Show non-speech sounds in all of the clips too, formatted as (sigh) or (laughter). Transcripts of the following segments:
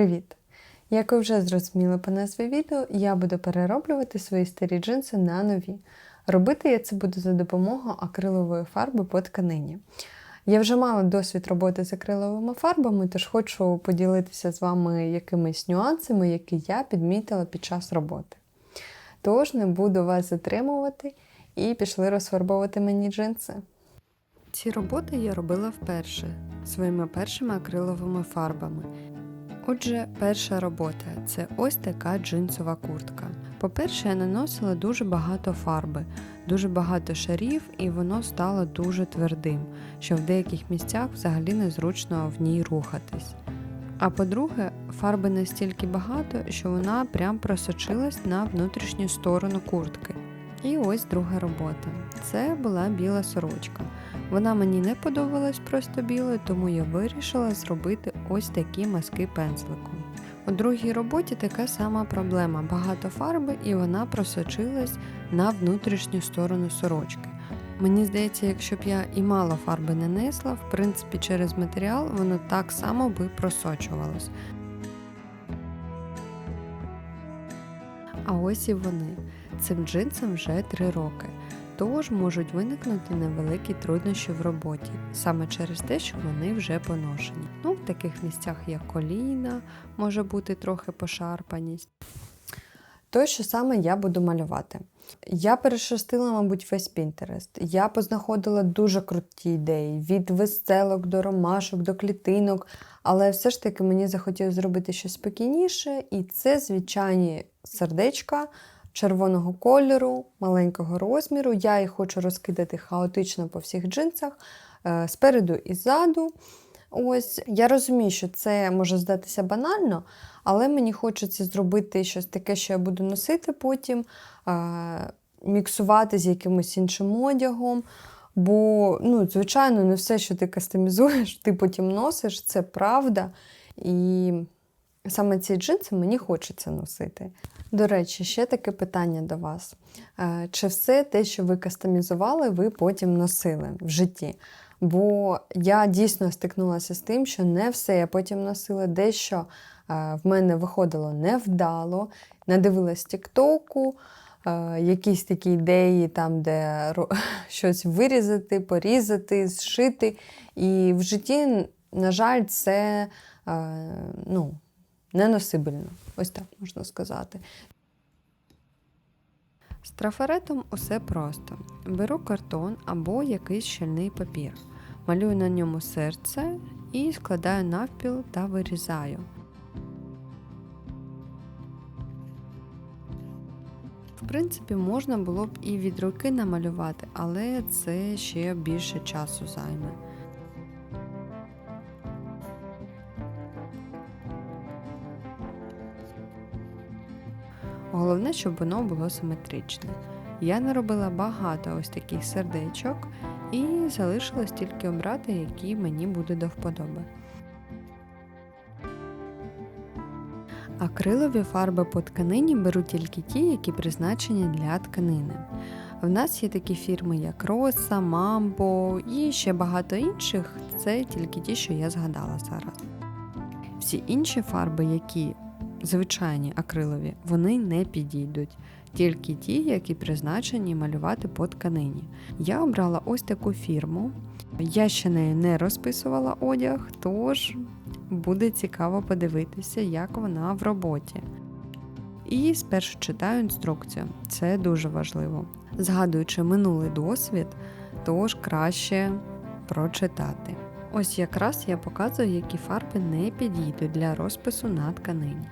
Привіт! Як ви вже зрозуміли по назві відео, я буду перероблювати свої старі джинси на нові. Робити я це буду за допомогою акрилової фарби по тканині. Я вже мала досвід роботи з акриловими фарбами, тож хочу поділитися з вами якимись нюансами, які я підмітила під час роботи. Тож не буду вас затримувати і пішли розфарбовувати мені джинси. Ці роботи я робила вперше своїми першими акриловими фарбами. Отже, перша робота це ось така джинсова куртка. По-перше, я наносила дуже багато фарби, дуже багато шарів, і воно стало дуже твердим, що в деяких місцях взагалі незручно в ній рухатись. А по-друге, фарби настільки багато, що вона прям просочилась на внутрішню сторону куртки. І ось друга робота. Це була біла сорочка. Вона мені не подобалась просто білою, тому я вирішила зробити ось такі маски пензликом. У другій роботі така сама проблема: багато фарби, і вона просочилась на внутрішню сторону сорочки. Мені здається, якщо б я і мало фарби не несла, в принципі, через матеріал воно так само би просочувалось. А ось і вони. Цим джинсам вже 3 роки. Тож можуть виникнути невеликі труднощі в роботі, саме через те, що вони вже поношені. Ну, в таких місцях, як коліна, може бути трохи пошарпаність. То, що саме я буду малювати. Я перешерстила, мабуть, весь Pinterest. Я познаходила дуже круті ідеї: від веселок до ромашок, до клітинок. Але все ж таки мені захотілося зробити щось спокійніше, і це звичайні сердечка червоного кольору, маленького розміру. Я їх хочу розкидати хаотично по всіх джинсах, е, спереду і ззаду. Ось, Я розумію, що це може здатися банально, але мені хочеться зробити щось таке, що я буду носити потім, е, міксувати з якимось іншим одягом. Бо, ну, звичайно, не все, що ти кастомізуєш, ти потім носиш, це правда. І саме ці джинси мені хочеться носити. До речі, ще таке питання до вас. Е, чи все те, що ви кастомізували, ви потім носили в житті? Бо я дійсно стикнулася з тим, що не все я потім носила, дещо е, в мене виходило невдало, надивилась Тіктоку, е, якісь такі ідеї, там, де (laughs) щось вирізати, порізати, зшити. І в житті, на жаль, це ну, неносибельно. Ось так можна сказати. З трафаретом усе просто. Беру картон або якийсь щільний папір, малюю на ньому серце і складаю навпіл та вирізаю. В принципі, можна було б і від руки намалювати, але це ще більше часу займе. Головне, щоб воно було симетричне. Я наробила багато ось таких сердечок і залишилось тільки обрати, які мені буде до вподоби. Акрилові фарби по тканині беру тільки ті, які призначені для тканини. В нас є такі фірми, як Роса, Мамбо і ще багато інших, це тільки ті, що я згадала зараз. Всі інші фарби, які звичайні акрилові, вони не підійдуть. Тільки ті, які призначені малювати по тканині. Я обрала ось таку фірму. Я ще нею не розписувала одяг, тож буде цікаво подивитися, як вона в роботі. І спершу читаю інструкцію, це дуже важливо. Згадуючи минулий досвід, тож краще прочитати. Ось якраз я показую, які фарби не підійдуть для розпису на тканині.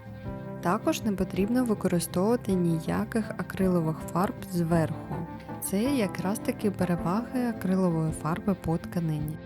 Також не потрібно використовувати ніяких акрилових фарб зверху. Це якраз таки переваги акрилової фарби по тканині.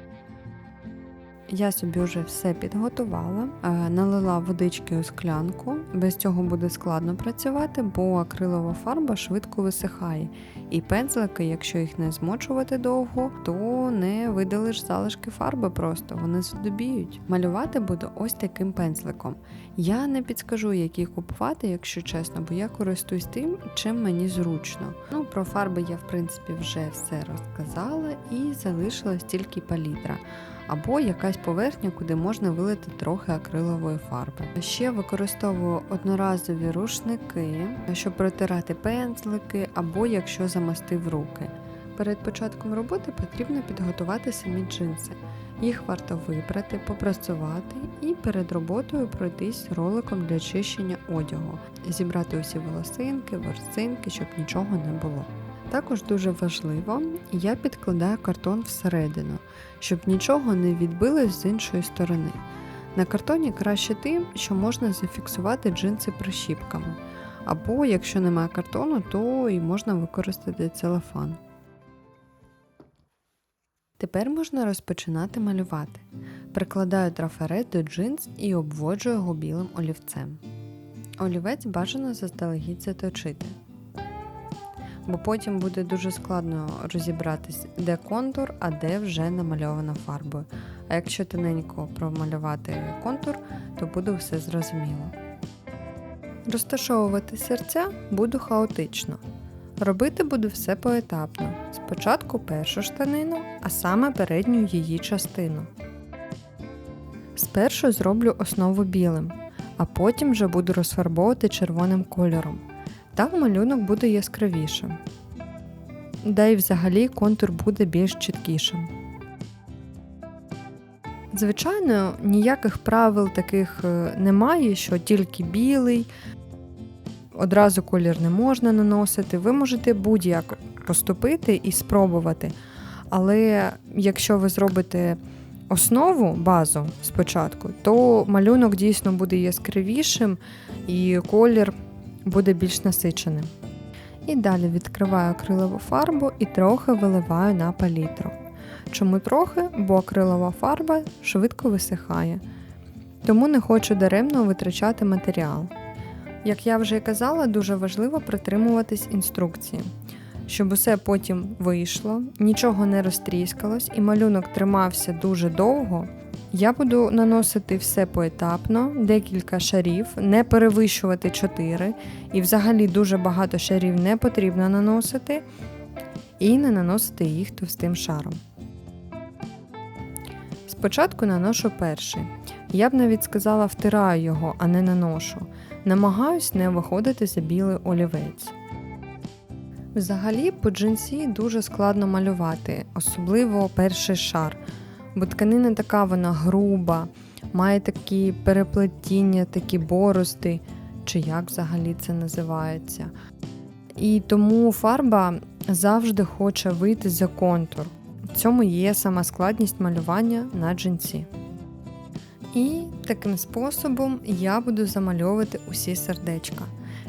Я собі вже все підготувала, налила водички у склянку. Без цього буде складно працювати, бо акрилова фарба швидко висихає. І пензлики, якщо їх не змочувати довго, то не видалиш залишки фарби просто, вони задобіють. Малювати буду ось таким пензликом. Я не підскажу, який купувати, якщо чесно, бо я користуюсь тим, чим мені зручно. Ну, про фарби я в принципі вже все розказала і залишилась тільки палітра. Або якась поверхня, куди можна вилити трохи акрилової фарби. Ще використовую одноразові рушники, щоб протирати пензлики, або якщо замастив руки. Перед початком роботи потрібно підготувати самі джинси. Їх варто випрати, попрацювати і перед роботою пройтись роликом для чищення одягу, зібрати усі волосинки, ворсинки, щоб нічого не було. Також дуже важливо, я підкладаю картон всередину, щоб нічого не відбилось з іншої сторони. На картоні краще тим, що можна зафіксувати джинси прищіпками. Або якщо немає картону, то і можна використати целофан. Тепер можна розпочинати малювати. Прикладаю трафарет до джинс і обводжу його білим олівцем. Олівець бажано заздалегідь заточити, бо потім буде дуже складно розібратись, де контур, а де вже намальована фарбою. А якщо тоненько промалювати контур, то буде все зрозуміло. Розташовувати серця буду хаотично. Робити буду все поетапно. Спочатку першу штанину, а саме передню її частину. Спершу зроблю основу білим, а потім вже буду розфарбовувати червоним кольором. Так малюнок буде яскравішим. Да й взагалі контур буде більш чіткішим. Звичайно, ніяких правил таких е, немає, що тільки білий, одразу колір не можна наносити. Ви можете будь-як поступити і спробувати. Але якщо ви зробите основу, базу спочатку, то малюнок дійсно буде яскравішим і колір буде більш насиченим. І далі відкриваю акрилову фарбу і трохи виливаю на палітру. Чому трохи? Бо акрилова фарба швидко висихає, тому не хочу даремно витрачати матеріал. Як я вже казала, дуже важливо притримуватись інструкції, щоб усе потім вийшло, нічого не розтріскалось і малюнок тримався дуже довго. Я буду наносити все поетапно, декілька шарів, не перевищувати 4, і взагалі дуже багато шарів не потрібно наносити, і не наносити їх товстим шаром. Спочатку наношу перший. Я б навіть сказала, втираю його, а не наношу. Намагаюсь не виходити за білий олівець. Взагалі, по джинсі дуже складно малювати, особливо перший шар, бо тканина така вона груба, має такі переплетіння, такі борозди, чи як взагалі це називається. І тому фарба завжди хоче вийти за контур. В цьому є сама складність малювання на джинсі. І таким способом я буду замальовувати усі сердечка.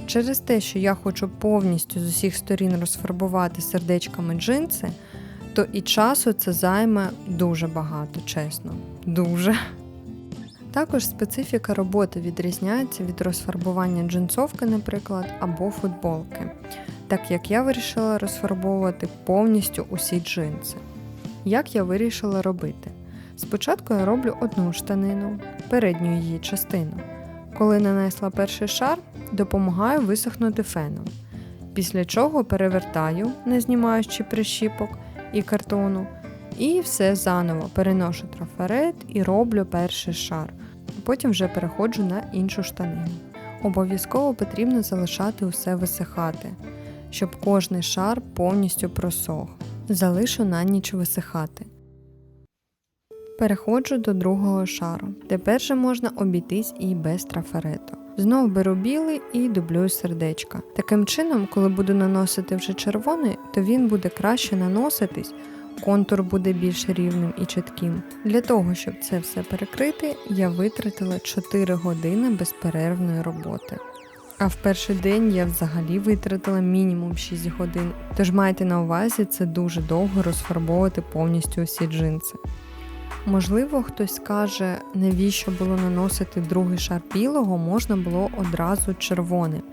Через те, що я хочу повністю з усіх сторін розфарбувати сердечками джинси, то і часу це займе дуже багато, чесно. Дуже. Також специфіка роботи відрізняється від розфарбування джинсовки, наприклад, або футболки, так як я вирішила розфарбовувати повністю усі джинси. Як я вирішила робити? Спочатку я роблю одну штанину, передню її частину. Коли нанесла перший шар, допомагаю висохнути феном. Після чого перевертаю, не знімаючи прищіпок і картону, і все заново переношу трафарет і роблю перший шар. Потім вже переходжу на іншу штанину. Обов'язково потрібно залишати усе висихати, щоб кожний шар повністю просох. Залишу на ніч висихати. Переходжу до другого шару. Тепер же можна обійтись і без трафарету. Знов беру білий і дублюю сердечка. Таким чином, коли буду наносити вже червоний, то він буде краще наноситись, контур буде більш рівним і чітким. Для того, щоб це все перекрити, я витратила 4 години безперервної роботи. А в перший день я взагалі витратила мінімум 6 годин, тож майте на увазі це дуже довго розфарбовувати повністю усі джинси. Можливо, хтось скаже, навіщо було наносити другий шар білого, можна було одразу червоним.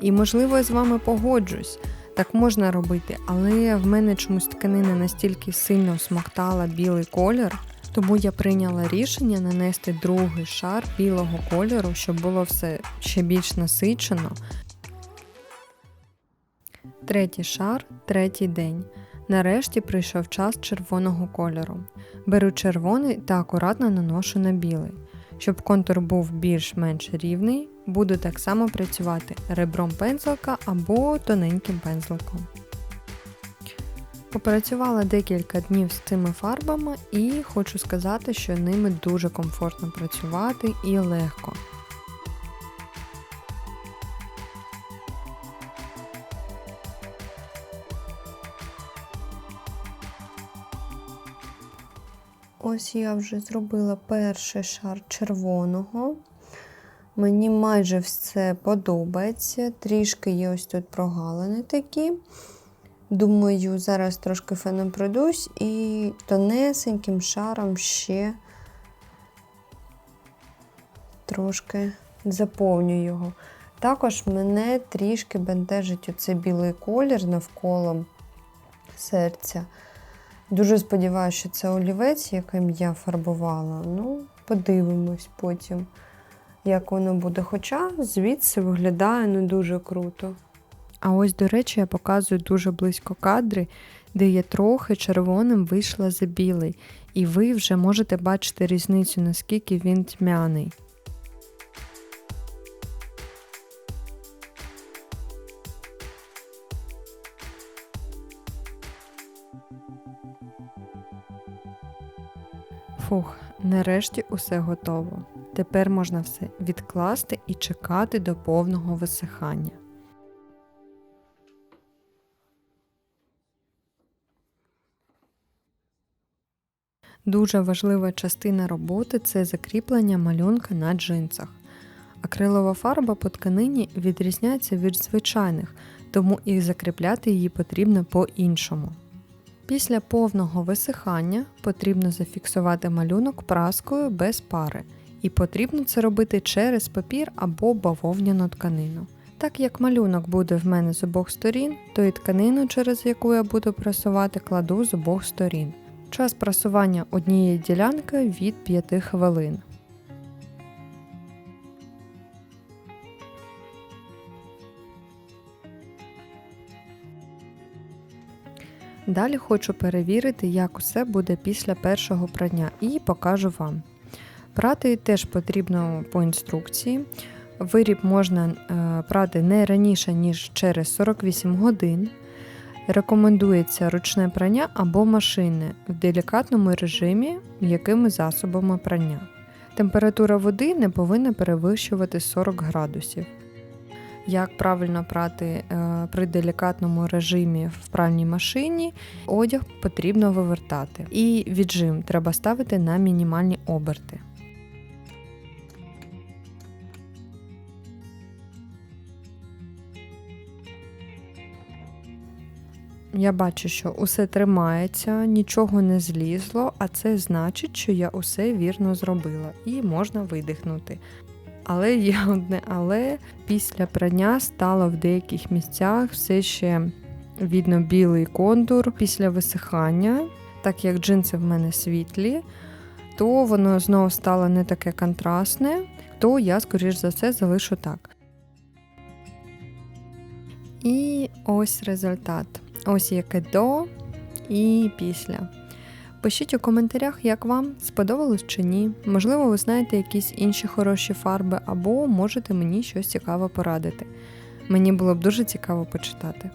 І, можливо, я з вами погоджусь, так можна робити, але в мене чомусь тканина настільки сильно смоктала білий колір, тому я прийняла рішення нанести другий шар білого кольору, щоб було все ще більш насичено. Третій шар, третій день. Нарешті прийшов час червоного кольору. Беру червоний та акуратно наношу на білий. Щоб контур був більш-менш рівний, буду так само працювати ребром пензлика або тоненьким пензликом. Попрацювала декілька днів з цими фарбами і хочу сказати, що ними дуже комфортно працювати і легко. Ось я вже зробила перший шар червоного. Мені майже все подобається. Трішки є ось тут прогалини такі. Думаю, зараз трошки феном пройдусь і тонесеньким шаром ще трошки заповню його. Також мене трішки бентежить оцей білий колір навколо серця. Дуже сподіваюся, що це олівець, яким я фарбувала. Ну, подивимось потім, як воно буде. Хоча звідси виглядає не дуже круто. А ось, до речі, я показую дуже близько кадри, де я трохи червоним вийшла за білий, і ви вже можете бачити різницю, наскільки він тьмяний. Фух, нарешті усе готово. Тепер можна все відкласти і чекати до повного висихання. Дуже важлива частина роботи це закріплення малюнка на джинсах. Акрилова фарба по тканині відрізняється від звичайних, тому і закріпляти її потрібно по-іншому. Після повного висихання потрібно зафіксувати малюнок праскою без пари, і потрібно це робити через папір або бавовняну тканину. Так як малюнок буде в мене з обох сторін, то і тканину, через яку я буду прасувати, кладу з обох сторін. Час прасування однієї ділянки від 5 хвилин. Далі хочу перевірити, як усе буде після першого прання, і покажу вам. Прати теж потрібно по інструкції. Виріб можна е, прати не раніше, ніж через 48 годин. Рекомендується ручне прання або машинне в делікатному режимі м'якими засобами прання. Температура води не повинна перевищувати 40 градусів. Як правильно прати е, при делікатному режимі в пральній машині, одяг потрібно вивертати. І віджим треба ставити на мінімальні оберти. Я бачу, що усе тримається, нічого не злізло, а це значить, що я усе вірно зробила і можна видихнути. Але є (laughs) одне, але після прання стало в деяких місцях все ще видно білий контур після висихання, так як джинси в мене світлі, то воно знову стало не таке контрастне, то я, скоріш за все, залишу так. І ось результат. Ось яке до і після. Пишіть у коментарях, як вам сподобалось чи ні. Можливо, ви знаєте якісь інші хороші фарби, або можете мені щось цікаве порадити. Мені було б дуже цікаво почитати.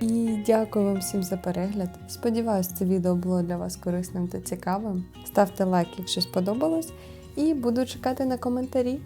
І дякую вам всім за перегляд. Сподіваюсь, це відео було для вас корисним та цікавим. Ставте лайк, якщо сподобалось, і буду чекати на коментарі.